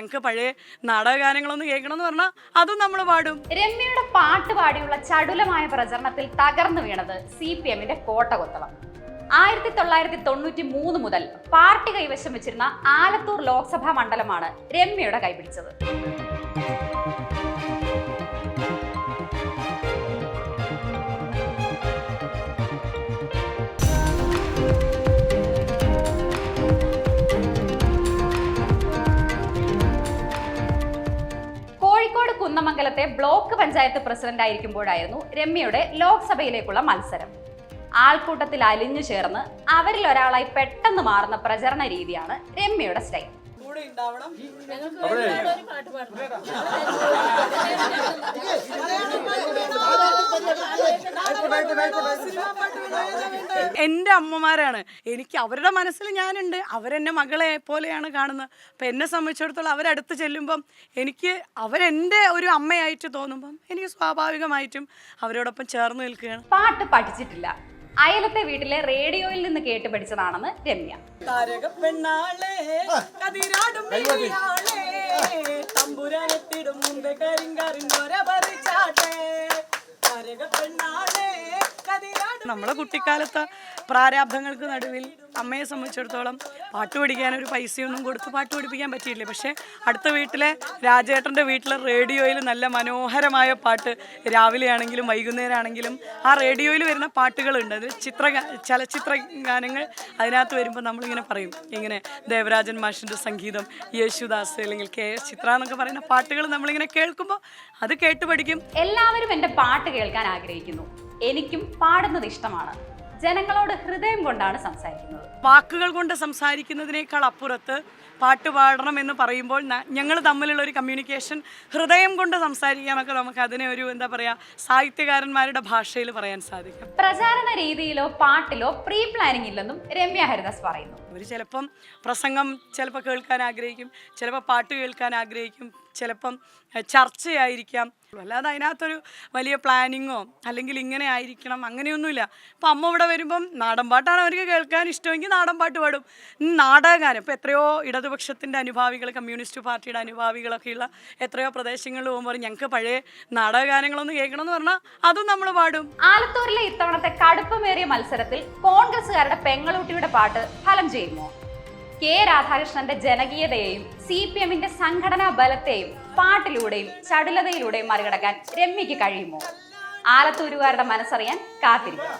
ഞങ്ങൾക്ക് പഴയ നാടക ഗാനങ്ങളൊന്നും കേൾക്കണമെന്ന് പറഞ്ഞാൽ അതും നമ്മൾ പാടും. രമ്യയുടെ പാട്ട് പാടിയുള്ള ചടുലമായ പ്രചരണത്തിൽ തകർന്നു വീണത് സി പി എമ്മിന്റെ കോട്ടകൊത്തളം ആയിരത്തി തൊള്ളായിരത്തി തൊണ്ണൂറ്റി മൂന്ന് മുതൽ പാർട്ടി കൈവശം വെച്ചിരുന്ന ആലത്തൂർ ലോക്സഭാ മണ്ഡലമാണ് രമ്യയുടെ കൈപിടിച്ചത്. കുന്നമംഗലത്തെ ബ്ലോക്ക് പഞ്ചായത്ത് പ്രസിഡന്റ് ആയിരിക്കുമ്പോഴായിരുന്നു രമ്യയുടെ ലോക്സഭയിലേക്കുള്ള മത്സരം. ആൾക്കൂട്ടത്തിൽ അലിഞ്ഞു ചേർന്ന് അവരിൽ ഒരാളായി പെട്ടെന്ന് മാറുന്ന പ്രചരണ രീതിയാണ് രമ്യയുടെ സ്റ്റൈൽ. കൂടെ ഉണ്ടാവണം. എന്റെ അമ്മമാരാണ്. എനിക്ക് അവരുടെ മനസ്സിൽ ഞാനുണ്ട്. അവരെന്നെ മകളെ പോലെയാണ് കാണുന്നത്. അപ്പം എന്നെ സംബന്ധിച്ചിടത്തോളം അവരടുത്ത് ചെല്ലുമ്പം എനിക്ക് അവരെന്റെ ഒരു അമ്മയായിട്ട് തോന്നുമ്പം എനിക്ക് സ്വാഭാവികമായിട്ടും അവരോടൊപ്പം ചേർന്ന് നിൽക്കുകയാണ്. പാട്ട് പഠിച്ചിട്ടില്ല. അയലത്തെ വീട്ടിലെ റേഡിയോയിൽ നിന്ന് കേട്ട് പഠിച്ചതാണെന്ന് രമ്യ. താരകപ്പെണ്ണാളെ കതിരാടും മെയ്യാളെ തമ്പുരാനെത്തിടും മുമ്പേ താരകപ്പെണ്ണാളെ കതിരാടും നമ്മളെ കുട്ടിക്കാലത്തെ പ്രാരാബ്ധങ്ങൾക്ക് നടുവിൽ അമ്മയെ സംബന്ധിച്ചിടത്തോളം പാട്ട് പഠിക്കാൻ ഒരു പൈസയൊന്നും കൊടുത്ത് പാട്ട് പഠിപ്പിക്കാൻ പറ്റിയില്ല പക്ഷേ അടുത്ത വീട്ടിലെ രാജേട്ടന്റെ വീട്ടിലെ റേഡിയോയിൽ നല്ല മനോഹരമായ പാട്ട് രാവിലെ ആണെങ്കിലും വൈകുന്നേരം ആണെങ്കിലും ആ റേഡിയോയിൽ വരുന്ന പാട്ടുകളുണ്ട്. അതിൽ ചിത്ര ചലച്ചിത്ര ഗാനങ്ങൾ അതിനകത്ത് വരുമ്പോൾ നമ്മളിങ്ങനെ പറയും. ഇങ്ങനെ ദേവരാജൻ മാഷിന്റെ സംഗീതം യേശുദാസ് അല്ലെങ്കിൽ കെ എസ് ചിത്ര എന്നൊക്കെ പറയുന്ന പാട്ടുകൾ നമ്മളിങ്ങനെ കേൾക്കുമ്പോൾ അത് കേട്ട് പഠിക്കും. എല്ലാവരും എന്റെ പാട്ട് കേൾക്കാൻ ആഗ്രഹിക്കുന്നു. എനിക്കും പാടുന്നത് ഇഷ്ടമാണ്. ജനങ്ങളോട് ഹൃദയം കൊണ്ടാണ് സംസാരിക്കുന്നത്. വാക്കുകൾ കൊണ്ട് സംസാരിക്കുന്നതിനേക്കാൾ അപ്പുറത്ത് പാട്ട് പാടണം എന്ന് പറയുമ്പോൾ ഞങ്ങൾ തമ്മിലുള്ള ഒരു കമ്മ്യൂണിക്കേഷൻ ഹൃദയം കൊണ്ട് സംസാരിക്കാനൊക്കെ നമുക്ക് അതിനെ ഒരു എന്താ പറയാ സാഹിത്യകാരന്മാരുടെ ഭാഷയിൽ പറയാൻ സാധിക്കും. പ്രചാരണ രീതിയിലോ പാട്ടിലോ പ്രീ പ്ലാനിംഗ് ഇല്ലെന്നും രമ്യ ഹരിദാസ് പറയുന്നു. അവർ ചിലപ്പം പ്രസംഗം ചിലപ്പോൾ കേൾക്കാൻ ആഗ്രഹിക്കും ചിലപ്പോൾ പാട്ട് കേൾക്കാൻ ആഗ്രഹിക്കും ചിലപ്പം ചർച്ചയായിരിക്കാം. അല്ലാതെ അതിനകത്തൊരു വലിയ പ്ലാനിങ്ങോ അല്ലെങ്കിൽ ഇങ്ങനെ ആയിരിക്കണം അങ്ങനെയൊന്നുമില്ല. അപ്പം അമ്മ ഇവിടെ വരുമ്പം നാടൻ പാട്ടാണ് അവർക്ക് കേൾക്കാൻ ഇഷ്ടമെങ്കിൽ നാടൻ പാട്ട് പാടും. നാടകഗാനം ഇപ്പോൾ എത്രയോ ഇടതുപക്ഷത്തിന്റെ അനുഭാവികൾ കമ്മ്യൂണിസ്റ്റ് പാർട്ടിയുടെ അനുഭാവികളൊക്കെയുള്ള എത്രയോ പ്രദേശങ്ങളിൽ പോകുമ്പോൾ ഞങ്ങൾക്ക് പഴയ നാടകഗാനങ്ങളൊന്നും കേൾക്കണം എന്ന് പറഞ്ഞാൽ അതും നമ്മൾ പാടും. ആലത്തൂരിലെ ഇത്തവണത്തെ കടുപ്പമേറിയ മത്സരത്തിൽ കോൺഗ്രസുകാരുടെ പെങ്ങളൂട്ടിയുടെ പാട്ട് ഫലം ചെയ്യുമോ? കെ രാധാകൃഷ്ണന്റെ ജനകീയതയെയും സി പി എമ്മിന്റെ സംഘടനാ ബലത്തെയും പാട്ടിലൂടെയും ചടുലതയിലൂടെയും മറികടക്കാൻ രമ്യക്ക് കഴിയുമോ? ആലത്തൂരുകാരുടെ മനസ്സറിയാൻ കാത്തിരിക്കും.